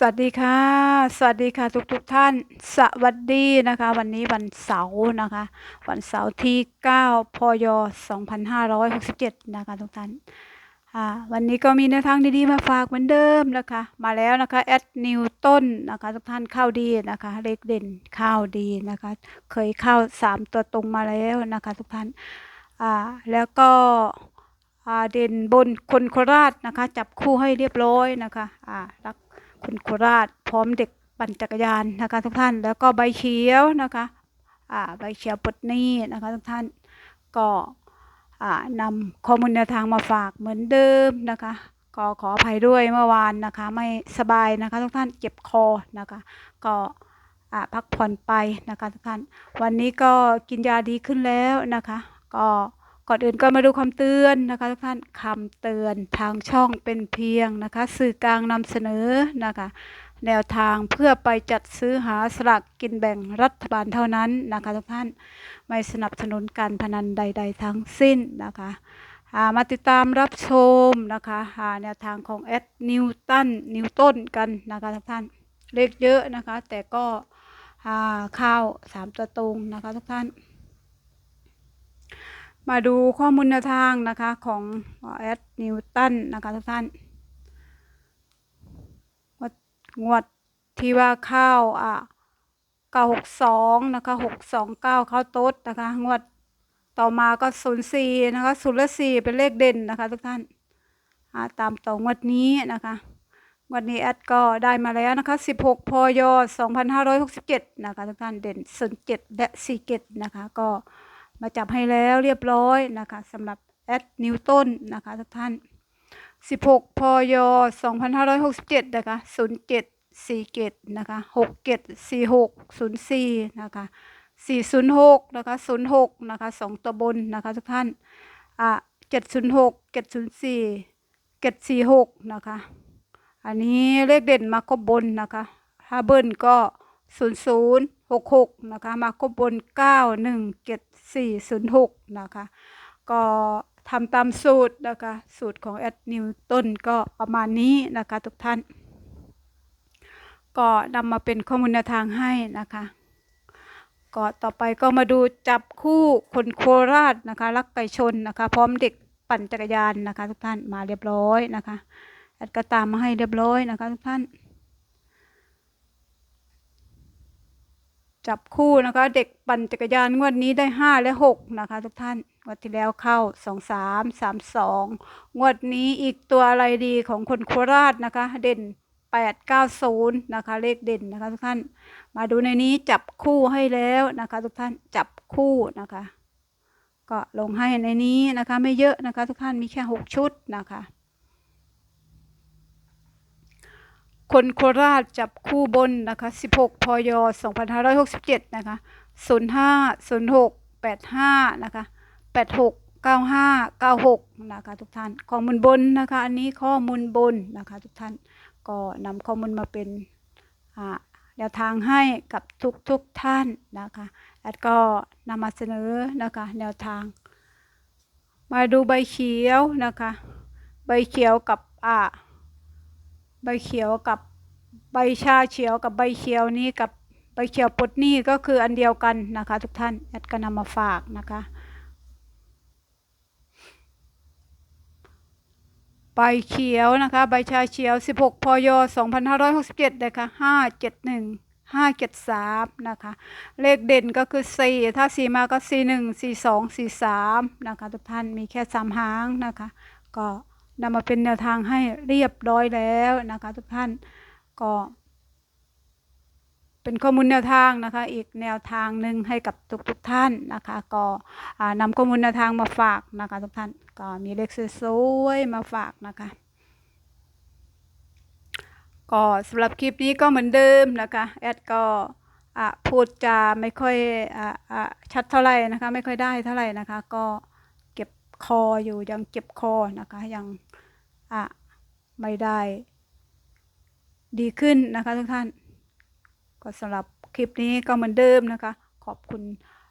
สวัสดีค่ะ สวัสดีค่ะทุกทุกๆท่าน สวัสดีนะคะ วันนี้วันเสาร์นะคะ วันเสาร์ที่ 9 พย 2567 นะคะทุกท่านวันนี้ก็มีแนวทางดีๆมาฝากเหมือนเดิมนะคะ มาแล้วนะคะแอดนิวต้นนะคะทุกท่านเข้าดีนะคะเลขเด่นเข้าดีนะคะ เคยเข้า 3 ตัวตรงมาแล้วนะคะทุกท่านแล้วก็เด่นบนคนโคราชนะคะ จับคู่ให้เรียบร้อยนะคะรัก คุณโคราชพร้อมเด็กปั่นจักรยานนะคะทุกท่านแล้วก็ใบเขียวนะคะอ่าใบเขียวปลดหนี้นะคะทุกท่านก็อ่านำข้อมูลแนวทางมาฝากเหมือนเดิมนะคะก็ขออภัยด้วยเมื่อวานนะคะ ไม่สบายนะคะทุกท่านเจ็บคอนะคะ ก็พักผ่อนไปนะคะทุกท่าน วันนี้ก็กินยาดีขึ้นแล้วนะคะ ก็ ก่อนอื่นก็มาดูคำเตือนนะคะทุกท่านคำเตือนทางช่องเป็นเพียงนะคะ สื่อกลางนำเสนอนะคะ แนวทางเพื่อไปจัดซื้อหาสลากกินแบ่งรัฐบาลเท่านั้นนะคะทุกท่านไม่สนับสนุนการพนันใด ๆ ทั้งสิ้นนะคะามาติดตามรับชมนะคะหาแนวทางของแอดนิวตันนิวต้นกันนะคะทุกท่านเลขเยอะนะคะ แต่ก็ข้าวสามตัวตรงนะคะทุกท่าน มาดูข้อมูลแนวทางนะคะของแอดนิวตันนะคะทุกท่านงวดงวดที่ว่าเข้าอะเก้าหกสองนะคะหกสองเก้าข้าโต๊ดนะคะ งวดต่อมาก็ศูนย์สี่นะคะศูนย์และสี่เป็นเลขเด่นนะคะทุกท่านอ่าตามต่องวดนี้นะคะงวันนี้แอดก็ได้มาแล้วนะคะสิบหกพยสองพันห้าร้อยหกสิบเจ็ดนะคะทุกท่านเด่นศูนย์เจ็ดและสี่เจ็ดนะคะก็ มาจับให้แล้วเรียบร้อยนะคะสำหรับแอดนิวตันนะคะทุกท่าน 16 พย 2567 นะคะ 0747 นะคะ 6746 04 นะคะ 406 นะคะ 06 นะคะ 2ตัวบนนะคะทุกท่าน อะ706 704 746 นะคะ อันนี้เลขเด่นมาครบบนนะคะ ถ้าเบิ้ลก็ 00 66 นะคะ มาครบบน 917 406 นะคะ ก็ทำตามสูตรนะคะ สูตรของแอดนิวต้นก็ประมาณนี้นะคะทุกท่าน ก็นำมาเป็นข้อมูลแนวทางให้นะคะก็ต่อไปก็มาดูจับคู่คนโคราชนะคะรักไก่ชนนะคะ พร้อมเด็กปั่นจักรยานนะคะ ทุกท่านมาเรียบร้อยนะคะแอดก็ตามมาให้เรียบร้อยนะคะ ทุกท่าน จับคู่นะคะ เด็กปั่นจักรยานงวดนี้ได้ห้าและหกนะคะ ทุกท่านงวดที่แล้วเข้าสองสามสามสองงวดนี้อีกตัวอะไรดีของคนโคราชนะคะ เด่นแปดเก้าศูนย์นะคะ เลขเด่นนะคะ ทุกท่าน มาดูในนี้จับคู่ให้แล้วนะคะ ทุกท่านจับคู่นะคะ ก็ลงให้ในนี้นะคะ ไม่เยอะนะคะ ทุกท่านมีแค่หกชุดนะคะ คนโคราชจับคู่บนนะคะ 16 พย 2567 นะคะ 05 06 85 นะคะ 86 95 96 นะคะทุกท่าน ข้อมูลบนนะคะ อันนี้ข้อมูลบนนะคะทุกท่าน ก็นำข้อมูลมาเป็นแนวทางให้กับทุกทุกท่านนะคะ แล้วก็นำมาเสนอนะคะแนวทาง มาดูใบเขียวนะคะ ใบเขียวกับอ่า ใบเขียวกับใบชาเขียวกับใบเขียวนี้กับใบเขียวปดนี้ก็คืออันเดียวกันนะคะ ทุกท่านแอดก็นำมาฝากนะคะใบเขียวนะคะใบชาเขียว 16 พย 2567นะคะ571 573นะคะเลขเด่นก็คือ 4 ถ้า 4 มาก็ 41 42 43นะคะทุกท่านมีแค่3หางนะคะก็ นำมาเป็นแนวทางให้เรียบร้อยแล้วนะคะทุกท่านก็เป็นข้อมูลแนวทางนะคะอีกแนวทางหนึ่งให้กับทุกทุกๆท่านนะคะ ก็นำข้อมูลแนวทางมาฝากนะคะทุกท่านก็มีเลขสวยๆมาฝากนะคะก็สำหรับคลิปนี้ก็เหมือนเดิมนะคะแอดก็พูดจาไม่ค่อยออชัดเท่าไหร่นะคะไม่ค่อยได้เท่าไหร่นะคะก็ คออยู่ยังเจ็บคอนะคะยังอะไม่ได้ ดีขึ้นนะคะทุกท่าน ก็สำหรับคลิปนี้ก็เหมือนเดิมนะคะ ขอบคุณ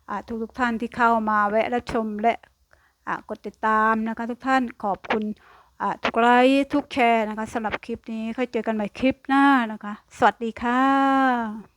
อะทุกทุกท่านที่เข้ามาแวะและชมและอะกดติดตามนะคะ ทุกท่านขอบคุณอ่าทุกไลค์ทุกแชร์นะคะสำหรับคลิปนี้ค่อยเจอกันใหม่คลิปหน้านะคะ สวัสดีค่ะ